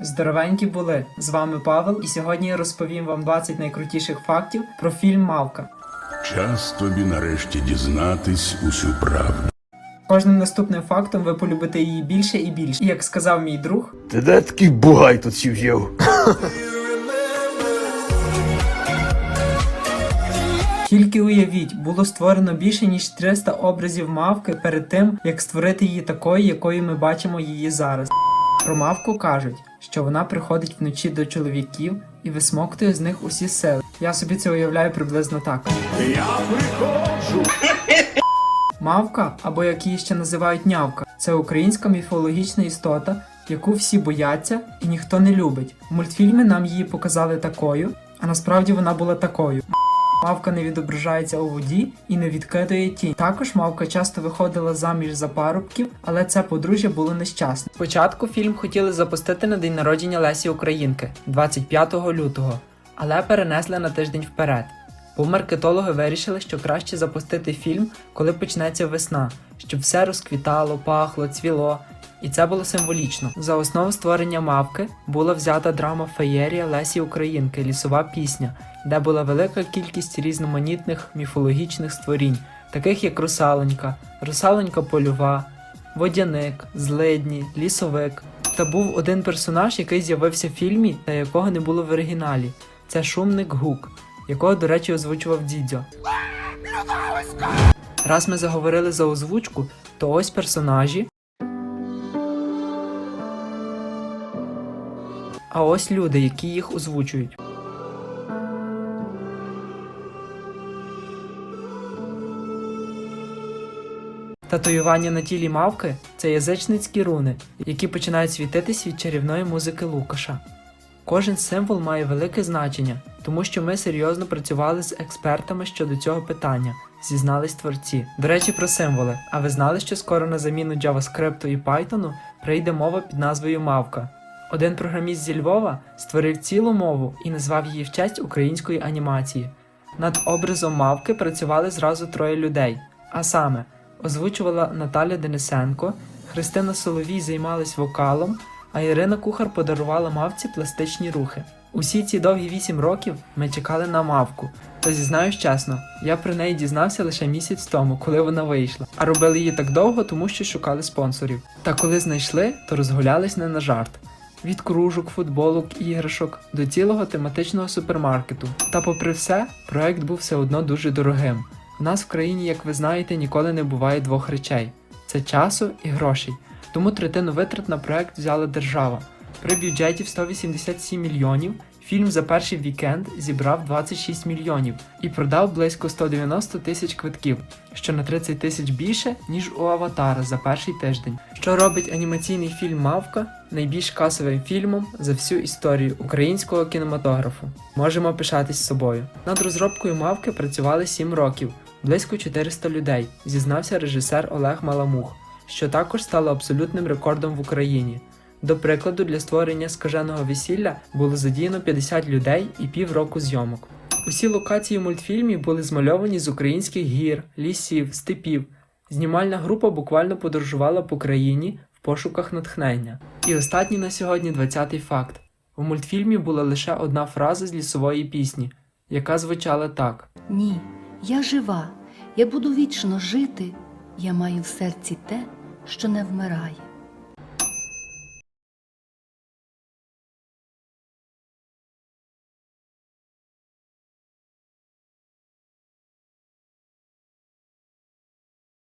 Здоровенькі були! З вами Павел, і сьогодні я розповім вам 20 найкрутіших фактів про фільм Мавка. Час тобі нарешті дізнатись усю правду. Кожним наступним фактом ви полюбите її більше і більше. І як сказав мій друг, Ти де такий бугай тут сів'єв? тільки уявіть, було створено більше ніж 300 образів мавки перед тим, як створити її такою, якою ми бачимо її зараз. Про мавку кажуть, що вона приходить вночі до чоловіків і висмоктує з них усі сили. Я собі це уявляю приблизно так. Мавка, або як її ще називають нявка, це українська міфологічна істота, яку всі бояться і ніхто не любить. В мультфільмі нам її показали такою, а насправді вона була такою. Мавка не відображається у воді і не відкидає тінь. Також мавка часто виходила заміж за парубків, але це подружжя було нещасне. Спочатку фільм хотіли запустити на день народження Лесі Українки 25 лютого, але перенесли на тиждень вперед. Бо маркетологи вирішили, що краще запустити фільм, коли почнеться весна, щоб все розквітало, пахло, цвіло. І це було символічно. За основу створення мавки була взята драма Феєрія Лесі Українки, лісова пісня, де була велика кількість різноманітних міфологічних створінь, таких як русалонька, русалонька польова, водяник, злидні, лісовик. Та був один персонаж, який з'явився в фільмі, та якого не було в оригіналі. Це шумник Гук, якого, до речі, озвучував Дідзьо. Раз ми заговорили за озвучку, то ось персонажі. А ось люди, які їх озвучують. Татуювання на тілі мавки це язичницькі руни, які починають світитись від чарівної музики Лукаша. Кожен символ має велике значення, тому що ми серйозно працювали з експертами щодо цього питання, зізнались творці. До речі, про символи. А ви знали, що скоро на заміну JavaScript і Python прийде мова під назвою Мавка? Один програміст зі Львова створив цілу мову і назвав її в честь української анімації. Над образом мавки працювали зразу троє людей, а саме озвучувала Наталя Денисенко, Христина Соловій займалась вокалом, а Ірина Кухар подарувала мавці пластичні рухи. Усі ці довгі вісім років ми чекали на мавку. Та зізнаюсь чесно, я про неї дізнався лише місяць тому, коли вона вийшла. А робили її так довго, тому що шукали спонсорів. Та коли знайшли, то розгулялись не на жарт. Від кружок, футболок, іграшок до цілого тематичного супермаркету. Та попри все, проект був все одно дуже дорогим. У нас в країні, як ви знаєте, ніколи не буває двох речей: це часу і грошей. Тому третину витрат на проект взяла держава. При бюджеті в 187 мільйонів фільм за перший вікенд зібрав 26 мільйонів і продав близько 190 тисяч квитків, що на 30 тисяч більше, ніж у Аватара за перший тиждень. Що робить анімаційний фільм Мавка найбільш касовим фільмом за всю історію українського кінематографу. Можемо пишатись собою. Над розробкою мавки працювали 7 років, близько 400 людей, зізнався режисер Олег Маламух, що також стало абсолютним рекордом в Україні. До прикладу, для створення скаженого весілля було задіяно 50 людей і півроку зйомок. Усі локації в мультфільмі були змальовані з українських гір, лісів, степів. Знімальна група буквально подорожувала по країні в пошуках натхнення. І останній на сьогодні 20-й факт. У мультфільмі була лише одна фраза з лісової пісні, яка звучала так: Ні, я жива, я буду вічно жити, я маю в серці те, що не вмирає.